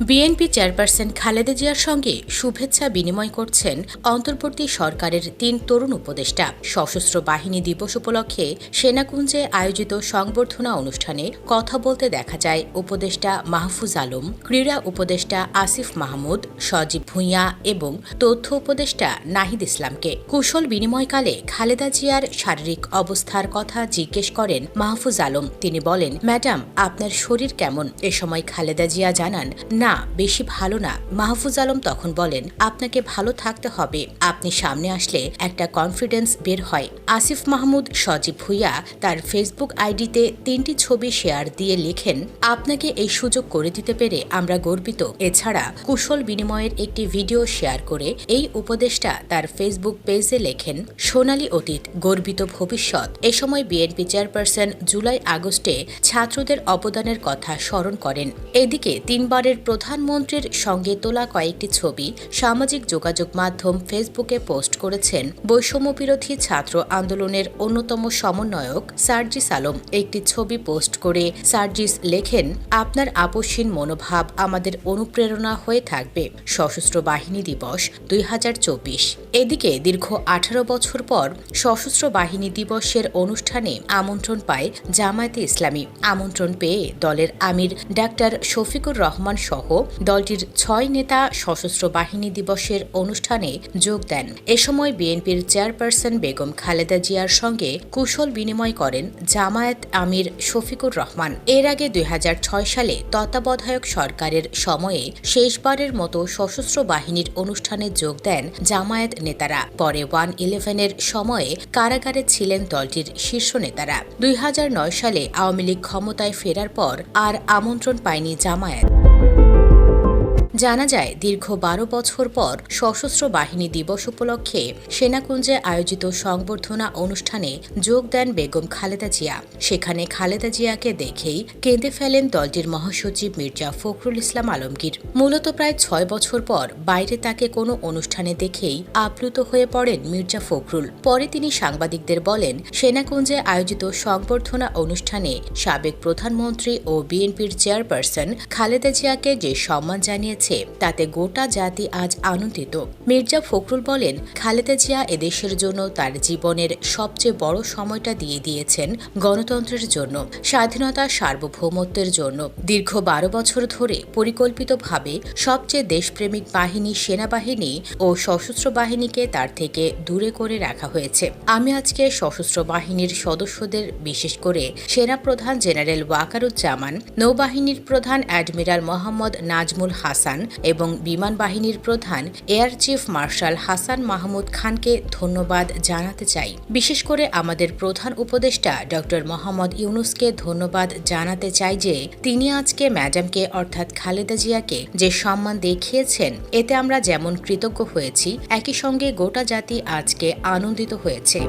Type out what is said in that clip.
BNP chairperson Khaleda জিয়ার সঙ্গে শুভেচ্ছা বিনিময় করছেন অন্তর্বর্তী সরকারের তিন তরুণ উপদেষ্টা। সশস্ত্র বাহিনী দিবস উপলক্ষে সেনাকুঞ্জে আয়োজিত সংবর্ধনা অনুষ্ঠানে কথা বলতে দেখা যায় উপদেষ্টা মাহফুজ আলম, ক্রীড়া উপদেষ্টা আসিফ মাহমুদ, সজীব ভূঁইয়া এবং তথ্য উপদেষ্টা নাহিদ ইসলামকে। কুশল বিনিময়কালে খালেদা জিয়ার শারীরিক অবস্থার কথা জিজ্ঞেস করেন মাহফুজ আলম। তিনি বলেন, ম্যাডাম, আপনার শরীর কেমন? এ সময় খালেদা জিয়া জানান না, বেশি ভালো না। মাহফুজ আলম তখন বলেন, আপনাকে ভালো থাকতে হবে। আপনি সামনে আসলে একটা কনফিডেন্স বের হয়। আসিফ মাহমুদ সজীব ভুইয়া তার ফেসবুক আইডিতে তিনটি ছবি শেয়ার দিয়ে লেখেন, আপনাকে এই সুযোগ করে দিতে পেরে আমরা গর্বিত। এছাড়া কুশল বিনিময়ের একটি ভিডিও শেয়ার করে এই উপদেষ্টা তার ফেসবুক পেজে লেখেন, সোনালী অতীত, গর্বিত ভবিষ্যৎ। এ সময় বিএনপি চেয়ারপারসন জুলাই আগস্টে ছাত্রদের অবদানের কথা স্মরণ করেন। এদিকে তিনবারের প্রধানমন্ত্রীর সঙ্গে তোলা কয়েকটি ছবি সামাজিক যোগাযোগ মাধ্যম ফেসবুকে পোস্ট করেছেন বৈষম্যবিরোধী ছাত্র আন্দোলনের অন্যতম সমন্বয়ক সার্জিস আলম। একটি ছবি পোস্ট করে সার্জিস লেখেন, আপনার আপসহীন মনোভাব আমাদের অনুপ্রেরণা হয়ে থাকবে। সশস্ত্র বাহিনী দিবস দুই হাজার চব্বিশ। এদিকে দীর্ঘ আঠারো বছর পর সশস্ত্র বাহিনী দিবসের অনুষ্ঠানে আমন্ত্রণ পায় জামায়াতে ইসলামী। আমন্ত্রণ পেয়ে দলের আমির ডাক্তার শফিকুর রহমান সহ দলটির ছয় নেতা সশস্ত্র বাহিনী দিবসের অনুষ্ঠানে যোগ দেন। এ সময় বিএনপির চেয়ারপারসন বেগম খালেদা জিয়ার সঙ্গে কুশল বিনিময় করেন জামায়াত আমির শফিকুর রহমান। এর আগে দুই হাজার ছয় সালে তত্ত্বাবধায়ক সরকারের সময়ে শেষবারের মতো সশস্ত্র বাহিনীর অনুষ্ঠানে যোগ দেন জামায়াত নেতারা। পরে ওয়ান ইলেভেনের সময়ে কারাগারে ছিলেন দলটির শীর্ষ নেতারা। দুই হাজার নয় সালে আওয়ামী লীগ ক্ষমতায় ফেরার পর আর আমন্ত্রণ পায়নি জামায়াত। জানা যায়, দীর্ঘ বারো বছর পর সশস্ত্র বাহিনী দিবস উপলক্ষে সেনাকুঞ্জে আয়োজিত সংবর্ধনা অনুষ্ঠানে যোগ দেন বেগম খালেদা জিয়া। সেখানে খালেদা জিয়াকে দেখেই কেঁদে ফেলেন দলটির মহাসচিব মির্জা ফখরুল ইসলাম আলমগীর। মূলত প্রায় ছয় বছর পর বাইরে তাকে কোনো অনুষ্ঠানে দেখেই আপ্লুত হয়ে পড়েন মির্জা ফখরুল। পরে তিনি সাংবাদিকদের বলেন, সেনাকুঞ্জে আয়োজিত সংবর্ধনা অনুষ্ঠানে সাবেক প্রধানমন্ত্রী ও বিএনপির চেয়ারপারসন খালেদা জিয়াকে যে সম্মান জানিয়েছে তাতে গোটা জাতি আজ আনন্দিত। মির্জা ফখরুল বলেন, খালেদা জিয়া এদেশের জন্য তার জীবনের সবচেয়ে বড় সময়টা দিয়ে দিয়েছেন গণতন্ত্রের জন্য, স্বাধীনতা সার্বভৌমত্বের জন্য। দীর্ঘ বারো বছর ধরে পরিকল্পিতভাবে সবচেয়ে দেশপ্রেমিক বাহিনী সেনাবাহিনী ও সশস্ত্র বাহিনীকে তার থেকে দূরে করে রাখা হয়েছে। আমি আজকে সশস্ত্র বাহিনীর সদস্যদের, বিশেষ করে সেনাপ্রধান জেনারেল ওয়াকারুজ্জামান, নৌবাহিনীর প্রধান অ্যাডমিরাল মোহাম্মদ নাজমুল হাসান এবং বিমান বাহিনীর প্রধান air chief marshal Hasan Mahmud খানকে ধন্যবাদ জানাতে চাই। বিশেষ করে আমাদের প্রধান উপদেষ্টা ডক্টর মোহাম্মদ ইউনুসকে ধন্যবাদ জানাতে চাই যে তিনি আজকে ম্যাডামকে অর্থাৎ খালেদা জিয়াকে যে সম্মান দেখিয়েছেন, এতে আমরা যেমন কৃতজ্ঞ হয়েছি, একই সঙ্গে গোটা জাতি আজকে আনন্দিত হয়েছে।